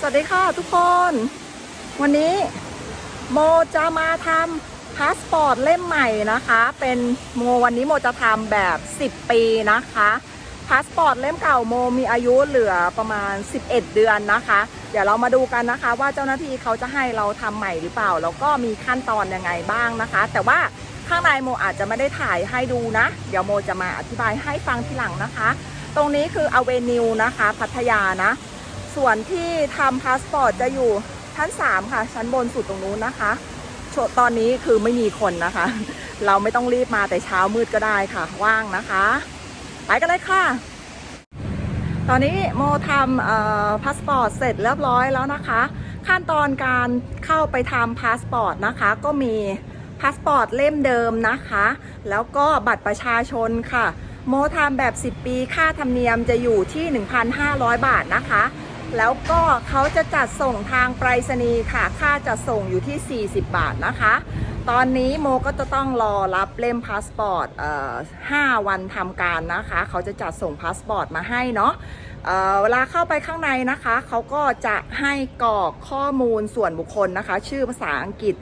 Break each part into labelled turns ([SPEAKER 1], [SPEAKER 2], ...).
[SPEAKER 1] สวัสดีค่ะทุกคน วันนี้โมจะมาทำพาสปอร์ตเล่มใหม่นะคะ เป็นโมวันนี้โมจะทำแบบ 10 ปีนะคะพาสปอร์ตเล่มเก่าโมมีอายุเหลือประมาณ 11 เดือนนะคะ เดี๋ยวเรามาดูกันนะคะ ว่าเจ้าหน้าที่เขาจะให้เราทำใหม่หรือเปล่า แล้วก็มีขั้นตอนยังไงบ้างนะคะ แต่ว่าข้างในโมอาจจะไม่ได้ถ่ายให้ดูนะ เดี๋ยวโมจะมาอธิบายให้ฟังทีหลังนะคะ ตรงนี้คืออเวนิวนะคะ พัทยานะ ส่วนที่ทำพาสปอร์ตจะอยู่ชั้น 3 ค่ะ ชั้นบนสุดตรงนู้นนะคะชตอนนี้คือไม่มีคนนะคะ เราไม่ต้องรีบมาแต่เช้ามืดก็ได้ค่ะ ว่างนะคะ ไปกันเลยค่ะ ตอนนี้โมทำพาสปอร์ตเสร็จเรียบร้อยแล้วนะคะ ขั้นตอนการเข้าไปทำพาสปอร์ตนะคะ ก็มีพาสปอร์ตเล่มเดิมนะคะ แล้วก็บัตรประชาชนค่ะ โมทำแบบ 10 ปี ค่าธรรมเนียมจะอยู่ที่ 1,500 บาทนะคะ แล้วก็เขาจะจัดส่งทางไปรษณีย์ค่ะ ค่าจัดส่งอยู่ที่ 40 บาทนะคะ ตอนนี้โมก็จะต้องรอรับเล่มพาสปอร์ตเอ่อ5วันทำการนะคะ เขาจะจัดส่งพาสปอร์ตมาให้เนาะเเวลาเข้าไปข้างในนะคะ เขาก็จะให้กรอกข้อมูลส่วนบุคคลนะคะ ชื่อภาษาอังกฤษ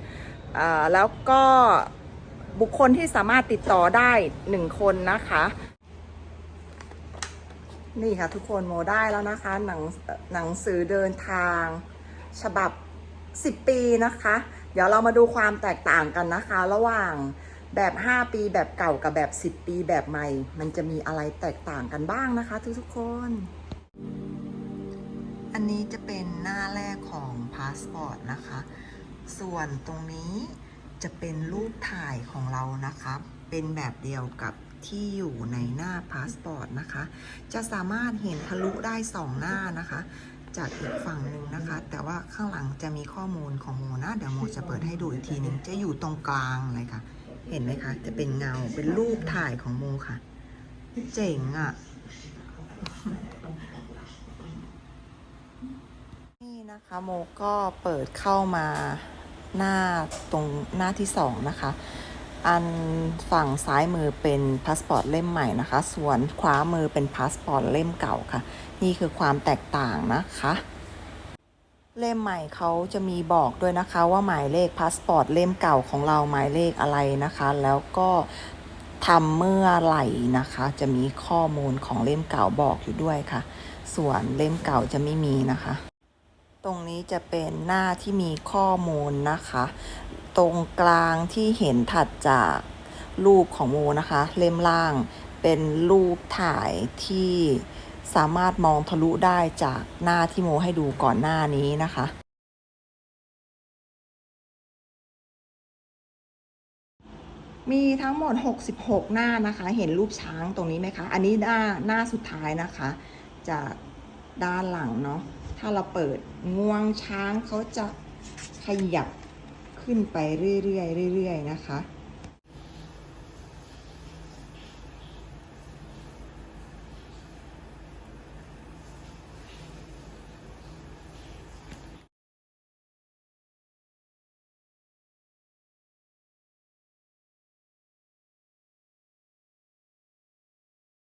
[SPEAKER 1] แล้วก็บุคคลที่สามารถติดต่อได้ 1 คนนะคะ นี่ค่ะทุกคนโมได้แล้วนะคะหนังหนังสือเดินทาง ฉบับ 10 ปีนะคะ เดี๋ยวเรามาดูความแตกต่างกันนะคะ ระหว่างแบบ 5 ปีแบบเก่ากับแบบ 10 ปีแบบใหม่ มันจะมีอะไรแตกต่างกันบ้างนะคะ ทุกๆคน อันนี้จะเป็นหน้าแรกของพาสปอร์ตนะคะ ส่วนตรงนี้จะเป็นรูปถ่ายของเรานะคะ เป็นแบบเดียวกับ ที่อยู่ในหน้าพาสปอร์ตนะคะ จะสามารถเห็นทะลุได้สองหน้านะคะ จากอีกฝั่งหนึ่งนะคะ แต่ว่าข้างหลังจะมีข้อมูลของโมนะเดี๋ยวโมจะเปิดให้ดูอีกทีหนึ่งจะอยู่ตรงกลางเลยค่ะ เห็นไหมคะ จะเป็นเงาเป็นรูปถ่ายของโมค่ะ เจ๋งอะ่ะนี่นะคะโมก็เปิดเข้ามาหน้าตรงหน้าที่สองนะคะ อันฝั่งซ้ายมือเป็นพาสปอร์ตเล่มใหม่นะคะ ส่วนขวามือเป็นพาสปอร์ตเล่มเก่าค่ะ นี่คือความแตกต่างนะคะ เล่มใหม่เขาจะมีบอกด้วยนะคะว่าหมายเลขพาสปอร์ตเล่มเก่าของเราหมายเลขอะไรนะคะ แล้วก็ทำเมื่อไหร่นะคะ จะมีข้อมูลของเล่มเก่าบอกอยู่ด้วยค่ะ ส่วนเล่มเก่าจะไม่มีนะคะ ตรงนี้จะเป็นหน้าที่มีข้อมูลนะคะ ตรงกลางที่เห็นถัดจากรูปของโมนะคะ เล่มล่างเป็นรูปถ่ายที่สามารถมองทะลุได้จากหน้าที่โมให้ดูก่อนหน้านี้นะคะ มีทั้งหมด 66 หน้านะคะ เห็นรูปช้างตรงนี้ไหมคะ อันนี้หน้าหน้าสุดท้ายนะคะ จากด้านหลังเนาะ ถ้าเราเปิดงวงช้างเขาจะขยับ ขึ้นไปเรื่อยๆเรื่อยๆนะคะ